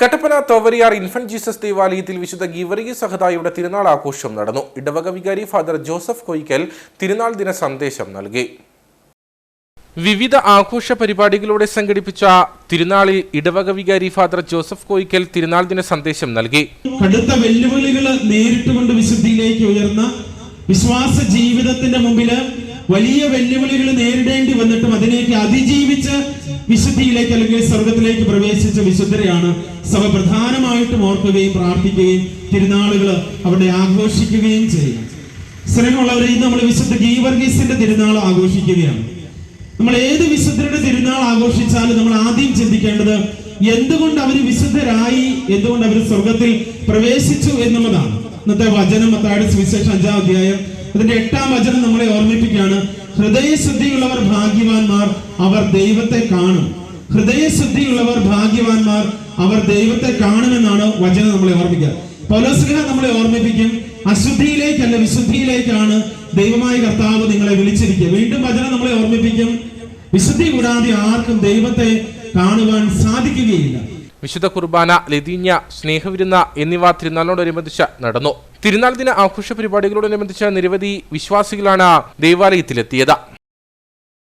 Kattappana തോവരിയാർ infant Jesus ദേവാലയത്തിൽ വിശുദ്ധ ഗീവറിയ സഹതായുടെ തിരുനാൾ ആഘോഷം നടന്നു. ഇടവക വികാരി ഫാദർ ജോസഫ് കൊയ്ക്കൽ തിരുനാൾ ദിന സന്ദേശം നൽകി. വിവിധ ആഘോഷ പരിപാടികളോടെ സംഘടിപ്പിച്ച തിരുനാളിൽ ഇടവക വികാരി ഫാദർ ജോസഫ് കോയിക്കൽ തിരുനാൾ ദിന സന്ദേശം നൽകി. കടുത്ത വെല്ലുവിളികൾ നേരിട്ടുകൊണ്ട് വിശുദ്ധിയിലേക്ക് ഉയർന്ന വിശ്വാസ ജീവിതത്തിന്റെ മുമ്പിൽ വലിയ വെല്ലുവിളികൾ നേരിടേണ്ടി വന്നിട്ടും അതിലേക്ക് അതിജീവിച്ച് വിശുദ്ധിയിലേക്ക് അല്ലെങ്കിൽ സ്വർഗത്തിലേക്ക് പ്രവേശിച്ച വിശുദ്ധരെയാണ് സഭ പ്രധാനമായിട്ടും ഓർക്കുകയും പ്രാർത്ഥിക്കുകയും തിരുനാളുകൾ അവിടെ ആഘോഷിക്കുകയും ചെയ്യുക സ്നേഹമുള്ളവരെ ഇന്ന് നമ്മൾ വിശുദ്ധ ഗീവർഗീസിന്റെ തിരുനാൾ ആഘോഷിക്കുകയാണ്. നമ്മൾ ഏത് വിശുദ്ധരുടെ തിരുനാൾ ആഘോഷിച്ചാലും നമ്മൾ ആദ്യം ചിന്തിക്കേണ്ടത് എന്തുകൊണ്ട് അവർ വിശുദ്ധരായി എന്തുകൊണ്ട് അവർ സ്വർഗത്തിൽ പ്രവേശിച്ചു എന്നുള്ളതാണ്. ഇന്നത്തെ വചനം മത്തായുടെ സുവിശേഷം അഞ്ചാം അധ്യായം. അതിന്റെ എട്ടാം വചനം നമ്മളെ ഓർമ്മിപ്പിക്കുകയാണ്. ഹൃദയശുദ്ധിയുള്ളവർ ഭാഗ്യവാന്മാർ അവർ ദൈവത്തെ കാണും. ഹൃദയശുദ്ധിയുള്ളവർ ഭാഗ്യവാന്മാർ അവർ ദൈവത്തെ കാണുമെന്നാണ് വചനം നമ്മളെ ഓർമ്മിക്കുക. പൗലോസ്ലിഹ നമ്മളെ ഓർമ്മിപ്പിക്കും. അശുദ്ധിയിലേക്കല്ല വിശുദ്ധിയിലേക്കാണ് ദൈവമായ കർത്താവ് നിങ്ങളെ വിളിച്ചിരിക്കുക. വീണ്ടും വചനം നമ്മളെ ഓർമ്മിപ്പിക്കും. വിശുദ്ധി കൂടാതെ ആർക്കും ദൈവത്തെ കാണുവാൻ സാധിക്കുകയില്ല. വിശുദ്ധ കുർബാന ലതീഞ്ഞ സ്നേഹവിരുന്ന എന്നിവ തിരുനാളിനോടനുബന്ധിച്ച് നടന്നു. തിരുനാൾ ദിന ആഘോഷ പരിപാടികളോടനുബന്ധിച്ച് നിരവധി വിശ്വാസികളാണ് ദേവാലയത്തിലെത്തിയത്.